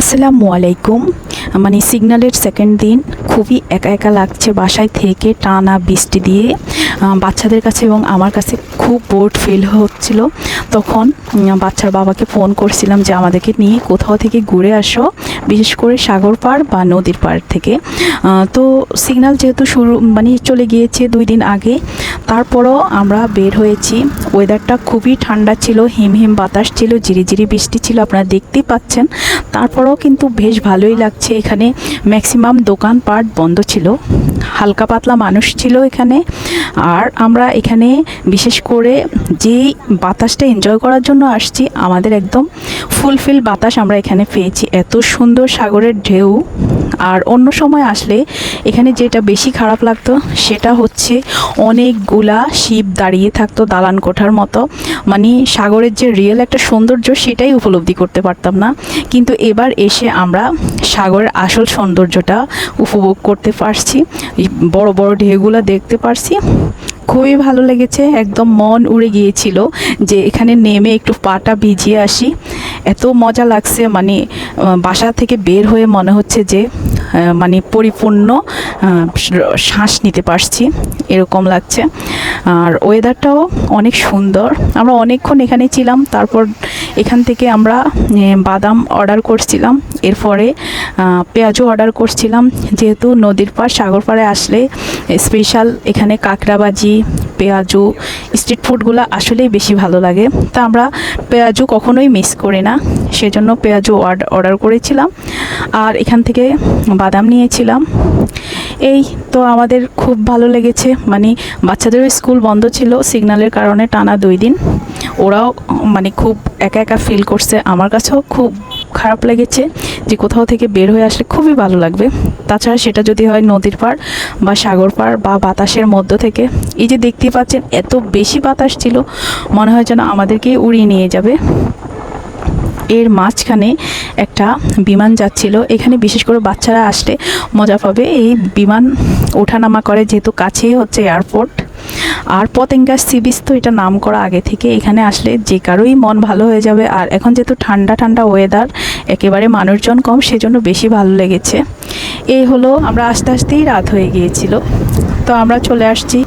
আসসালামু আলাইকুম। মানে সিগন্যালের সেকেন্ড দিন খুবই একা একা লাগছে বাসায় থেকে টানা বৃষ্টি দিয়ে। বাচ্চাদের কাছে এবং আমার কাছে খুব বোর্ড ফিল হচ্ছিল। তখন বাচ্চার বাবাকে ফোন করছিলাম যে আমাদেরকে নিয়ে কোথাও থেকে ঘুরে আসো। বিশেষ করে সাগর পাড় বা নদীর পাড় থেকে। তো সিগনাল যেহেতু শুরু মানে চলে গিয়েছে দুই দিন আগে, তারপরও আমরা বের হয়েছি। ওয়েদারটা খুবই ঠান্ডা ছিল, হিমহিম হিম বাতাস ছিল, ঝিরিঝিরি বৃষ্টি ছিল, আপনারা দেখতেই পাচ্ছেন। তারপরও কিন্তু বেশ ভালোই লাগছে, এখানে ম্যাক্সিমাম দোকানপাট বন্ধ ছিল। হালকা পাতলা মানুষ ছিল এখানে। আর আমরা এখানে বিশেষ করে যেই বাতাসটা এনজয় করার জন্য আসছি, আমাদের একদম ফুলফিল বাতাস আমরা এখানে পেয়েছি। এত সুন্দর সাগরের ঢেউ। আর অন্য সময় আসলে এখানে যেটা বেশি খারাপ লাগতো, সেটা হচ্ছে অনেকগুলা শিপ দাঁড়িয়ে থাকতো দালান কোঠার মতো। মানে সাগরের যে রিয়েল একটা সৌন্দর্য, সেটাই উপলব্ধি করতে পারতাম না। কিন্তু এবার এসে আমরা সাগরের আসল সৌন্দর্যটা উপভোগ করতে পারছি। বড় বড় ঢেউগুলো দেখতে পারছি। খুবই ভালো লেগেছে, একদম মন উড়ে গিয়েছিল যে এখানে নেমে একটু পাটা ভিজিয়ে আসি। এত মজা লাগছে মানে বাসা থেকে বের হয়ে মনে হচ্ছে যে মানে পরিপূর্ণ শ্বাস নিতে পারছি, এরকম লাগছে। আর ওয়েদারটাও অনেক সুন্দর। আমরা অনেকক্ষণ এখানে ছিলাম, তারপর এখান থেকে আমরা বাদাম অর্ডার করছিলাম। এরপরে পেঁয়াজও অর্ডার করছিলাম। যেহেতু নদীর পাড় সাগর পাড়ে আসলে স্পেশাল এখানে কাঁকড়াবাজি, পেঁয়াজু স্ট্রিট ফুডগুলো আসলেই বেশি ভালো লাগে। তা আমরা পেঁয়াজু কখনোই মিস করি না। সেজন্য পেঁয়াজু অর্ডার করেছিলাম। আর এখান থেকে বাদাম নিয়েছিলাম। এই তো আমাদের খুব ভালো লেগেছে। মানে বাচ্চাদেরও স্কুল বন্ধ ছিল, সিগন্যালের কারণে টানা দুই দিন। ওরাও মানে খুব একা একা ফিল করছে। আমার কাছেও খুব খারাপ লেগেছে যে কোথাও থেকে বের হয়ে আসলে খুবই ভালো লাগবে। তাছাড়া সেটা যদি হয় নদীর পাড় বা সাগর পাড় বা বাতাসের মধ্য থেকে। এই যে দেখতে পাচ্ছেন, এত বেশি বাতাস ছিল, মনে হয় যেন আমাদেরকে উড়িয়ে নিয়ে যাবে। এর মাঝখানে একটা বিমান যাচ্ছিল, এখানে বিশেষ করে বাচ্চারা আসলে মজা পাবে। এই বিমান ওঠানামা করে যেহেতু কাছেই হচ্ছে এয়ারপোর্ট আর পতেঙ্গা সি বিচ তো এটা নাম করা আগে থেকে, এখানে আসলে যে কারোই মন ভালো হয়ে যাবে। আর এখন যেহেতু ঠান্ডা ঠান্ডা ওয়েদার একেবারে মানুষজন কম, সেজন্য বেশি ভালো লেগেছে। এই হলো, আমরা আস্তে আস্তেই রাত হয়ে গিয়েছিল। তো আমরা চলে আসছি